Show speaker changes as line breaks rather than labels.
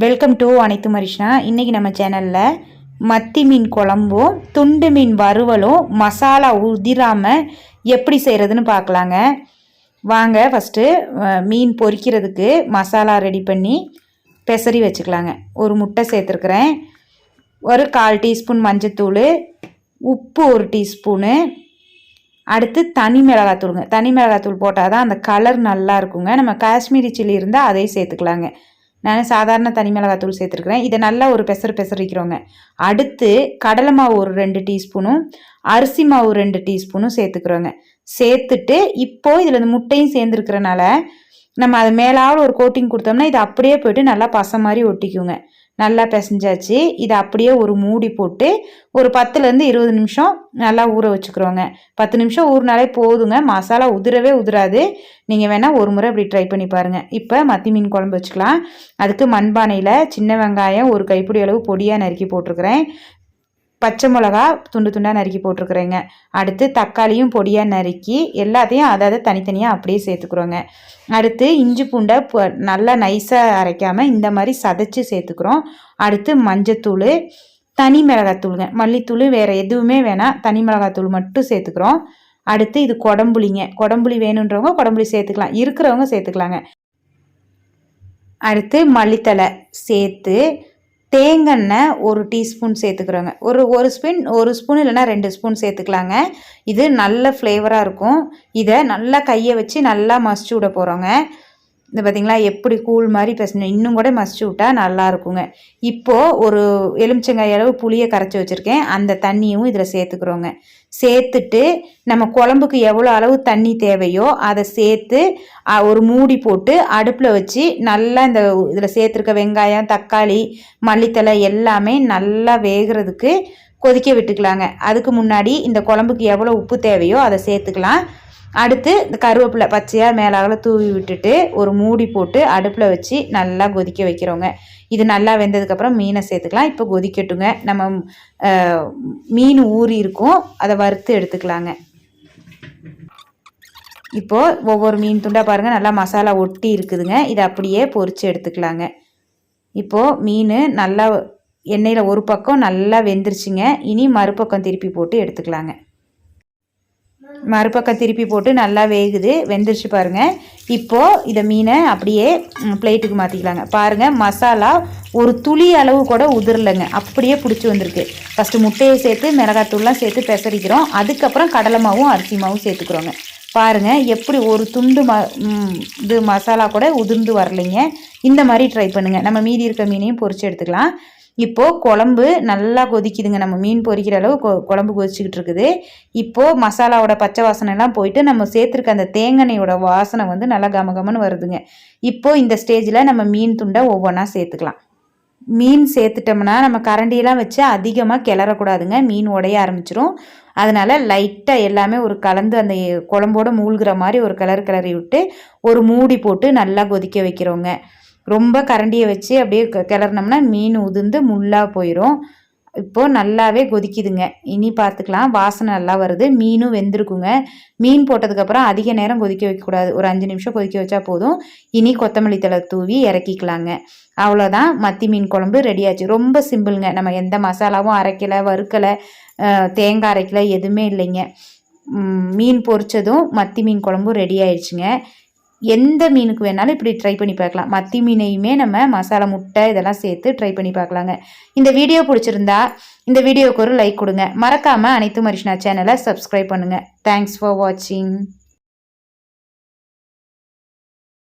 Welcome to அனைத்து மரிஷ்னா. இன்றைக்கி நம்ம சேனலில் மத்தி மீன் குழம்பும் துண்டு மீன் வறுவலும் மசாலா உதிராமல் எப்படி செய்கிறதுன்னு பார்க்கலாங்க. வாங்க ஃபஸ்ட்டு மீன் பொரிக்கிறதுக்கு மசாலா ரெடி பண்ணி பெசரி வச்சுக்கலாங்க. ஒரு முட்டை சேர்த்துருக்குறேன். ஒரு கால் டீஸ்பூன் மஞ்சத்தூள் உப்பு ஒரு டீஸ்பூனு. அடுத்து தனி மிளகாத்தூளுங்க. தனி மிளகாத்தூள் போட்டால் தான் அந்த கலர் நல்லா இருக்குங்க. நம்ம காஷ்மீரி சில்லி இருந்தால் அதையும் சேர்த்துக்கலாங்க. நான் சாதாரண தனி மிளகாத்தூள் சேர்த்துருக்குறேன். இதை நல்லா ஒரு பெசர் பெசரிக்கிறோங்க அடுத்து கடலை மாவு ஒரு ரெண்டு டீஸ்பூனும் அரிசி மாவு ரெண்டு டீஸ்பூனும் சேர்த்துக்கிறோங்க. சேர்த்துட்டு இப்போது இதில் இந்த முட்டையும் சேர்ந்துருக்கிறனால நம்ம அது மேலாவில் ஒரு கோட்டிங் கொடுத்தோம்னா இது அப்படியே போயிட்டு நல்லா பசை மாதிரி ஒட்டிக்குங்க. நல்லா பிசைஞ்சாச்சு. இதை அப்படியே ஒரு மூடி போட்டு ஒரு பத்துலேருந்து இருபது நிமிஷம் நல்லா ஊற வச்சுக்கிறோங்க. பத்து நிமிஷம் ஊறினாலே போதுங்க. மசாலா உதிரவே உதிராது. நீங்கள் வேணால் ஒரு முறை இப்படி ட்ரை பண்ணி பாருங்கள் இப்போ மத்தி மீன் குழம்பு வச்சுக்கலாம். அதுக்கு மண்பானையில் சின்ன வெங்காயம் ஒரு கைப்பிடி அளவு பொடியாக நறுக்கி போட்டிருக்கிறேன். பச்சை மிளகா துண்டு துண்டாக நறுக்கி போட்டிருக்குறேங்க. அடுத்து தக்காளியும் பொடியாக நறுக்கி எல்லாத்தையும் அதாவது தனித்தனியாக அப்படியே சேர்த்துக்குறோங்க. அடுத்து இஞ்சி பூண்டை நல்லா நைஸாக அரைக்காமல் இந்த மாதிரி சதைச்சி சேர்த்துக்கிறோம். அடுத்து மஞ்சத்தூள் தனி மிளகாத்தூளுங்க. மல்லித்தூள் வேறு எதுவுமே வேணாம் தனி மிளகாத்தூள் மட்டும் சேர்த்துக்கிறோம். அடுத்து இது குடம்புளிங்க. குடம்புளி வேணுன்றவங்க குடம்புளி சேர்த்துக்கலாம். இருக்கிறவங்க சேர்த்துக்கலாங்க. அடுத்து மல்லித்தலை சேர்த்து தேங்கெண்ணெய் ஒரு டீஸ்பூன் சேர்த்துக்கிறோங்க. ஒரு ஒரு ஸ்பூன் ஒரு ஸ்பூன் இல்லைனா ரெண்டு ஸ்பூன் சேர்த்துக்கலாங்க. இது நல்ல ஃப்ளேவராக இருக்கும். இதை நல்லா கையை வச்சு நல்லா மசிச்சு விட போகிறோங்க இந்த பார்த்திங்களா எப்படி கூழ் மாதிரி பேசணும். இன்னும் கூட மசிச்சு விட்டால் நல்லா இருக்குங்க. இப்போது ஒரு எலுமிச்சங்காய் அளவு புளியை கரைச்சி வச்சுருக்கேன். அந்த தண்ணியும் இதில் சேர்த்துக்கிறோங்க. சேர்த்துட்டு நம்ம குழம்புக்கு எவ்வளோ அளவு தண்ணி தேவையோ அதை சேர்த்து ஒரு மூடி போட்டு அடுப்பில் வச்சு நல்லா இந்த இதில் சேர்த்துருக்க வெங்காயம் தக்காளி மல்லித்தலை எல்லாமே நல்லா வேகிறதுக்கு கொதிக்க விட்டுக்கலாங்க. அதுக்கு முன்னாடி இந்த குழம்புக்கு எவ்வளோ உப்பு தேவையோ அதை சேர்த்துக்கலாம். அடுத்து இந்த கருவேப்பிலை பச்சையாக மேலாவில் தூவி விட்டுட்டு ஒரு மூடி போட்டு அடுப்பில் வச்சு நல்லா கொதிக்க வைக்கிறோங்க. இது நல்லா வெந்ததுக்கப்புறம் மீனை சேர்த்துக்கலாம். இப்போ கொதிக்கட்டுங்க. நம்ம மீன் ஊறி இருக்கும். அதை வறுத்து எடுத்துக்கலாங்க. இப்போது ஒவ்வொரு மீன் துண்டாக பாருங்கள் நல்லா மசாலா ஒட்டி இருக்குதுங்க. இதை அப்படியே பொறிச்சு எடுத்துக்கலாங்க. இப்போது மீன் நல்லா எண்ணெயில் ஒரு பக்கம் நல்லா வெந்துருச்சுங்க. இனி மறுபக்கம் திருப்பி போட்டு எடுத்துக்கலாங்க. மறுபக்கம் திருப்பி போட்டு நல்லா வேகுது. வெந்துருச்சு பாருங்கள் இப்போது இதை மீனை அப்படியே பிளேட்டுக்கு மாற்றிக்கலாங்க பாருங்கள் மசாலா ஒரு துளி அளவு கூட உதிரலைங்க. அப்படியே பிடிச்சி வந்திருக்கு. ஃபஸ்ட்டு முட்டையை சேர்த்து மிளகாத்தூள்லாம் சேர்த்து பெசரிக்கிறோம். அதுக்கப்புறம் கடலை மாவும் அரிசி மாவும் சேர்த்துக்கிறோங்க. பாருங்கள் எப்படி ஒரு துண்டு ம இது மசாலா கூட உதிர்ந்து வரலைங்க. இந்த மாதிரி ட்ரை பண்ணுங்கள் நம்ம மீதி இருக்க மீனையும் பொறிச்சு எடுத்துக்கலாம். இப்போது குழம்பு நல்லா கொதிக்குதுங்க. நம்ம மீன் பொரிக்கிற அளவு குழம்பு கொதிச்சுக்கிட்டு இருக்குது. இப்போது மசாலாவோட பச்சை வாசனைலாம் போயிட்டு நம்ம சேர்த்துருக்க அந்த தேங்காயோட வாசனை வந்து நல்லா கமகமன்னு வருதுங்க. இப்போது இந்த ஸ்டேஜில் நம்ம மீன் துண்டை ஒவ்வொன்றா சேர்த்துக்கலாம். மீன் சேர்த்துட்டோம்னா நம்ம கரண்டியெல்லாம் வச்சு அதிகமாக கிளறக்கூடாதுங்க. மீன் உடைய ஆரம்பிச்சிரும். அதனால் லைட்டாக எல்லாமே ஒரு கலந்து அந்த குழம்போடு மூழ்கிற மாதிரி ஒரு கலர் கிளறி விட்டு ஒரு மூடி போட்டு நல்லா கொதிக்க வைக்கிறோங்க. ரொம்ப கரண்டியை வச்சு அப்படியே கிளறினோம்னா மீன் உதிர்ந்து முள்ளாக போயிடும் இப்போது நல்லாவே கொதிக்குதுங்க. இனி பார்த்துக்கலாம். வாசனை நல்லா வருது. மீனும் வெந்திருக்குங்க. மீன் போட்டதுக்கப்புறம் அதிக நேரம் கொதிக்க வைக்கக்கூடாது. ஒரு அஞ்சு நிமிஷம் கொதிக்க வச்சா போதும். இனி கொத்தமல்லி தலை தூவி இறக்கிக்கலாங்க. அவ்வளோதான். மத்தி மீன் குழம்பு ரெடியாச்சு. ரொம்ப சிம்பிளுங்க. நம்ம எந்த மசாலாவும் அரைக்கலை வறுக்கலை தேங்காய் அரைக்கலை எதுவுமே இல்லைங்க. மீன் பொரிச்சதும் மத்தி மீன் குழம்பும் ரெடி ஆயிடுச்சுங்க. எந்த மீனுக்கு வேணாலும் இப்படி ட்ரை பண்ணி பார்க்கலாம். மத்தி மீனையுமே நம்ம மசாலா முட்டை இதெல்லாம் சேர்த்து ட்ரை பண்ணி பார்க்கலாங்க. இந்த வீடியோ பிடிச்சிருந்தா இந்த வீடியோவுக்கு ஒரு லைக் கொடுங்க. மறக்காமல் அனைத்து மரிஷ்னா சேனலை சப்ஸ்கிரைப் பண்ணுங்கள் தேங்க்ஸ் ஃபார் வாட்சிங்